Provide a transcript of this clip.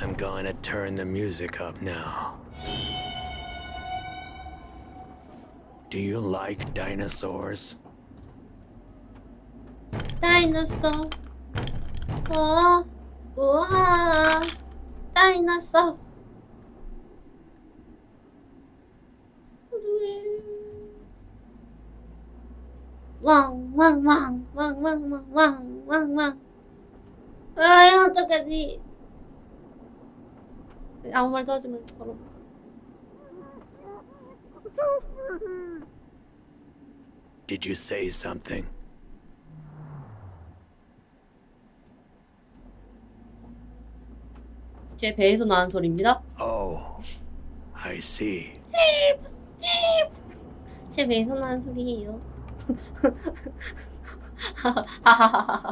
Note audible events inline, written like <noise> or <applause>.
I'm going to turn the music up now. Do you like dinosaurs? Dinosaur. Oh, oh, dinosaur. Wang, wang, wang, wang, wang, wang, wang, wang. Ay, ang taga di. 아무 말도 하지 말고 걸어볼까? Did you say something? 제 배에서 나는 소리입니다. Oh, I see. 제 배에서 나는 소리예요. <laughs> 하하하하.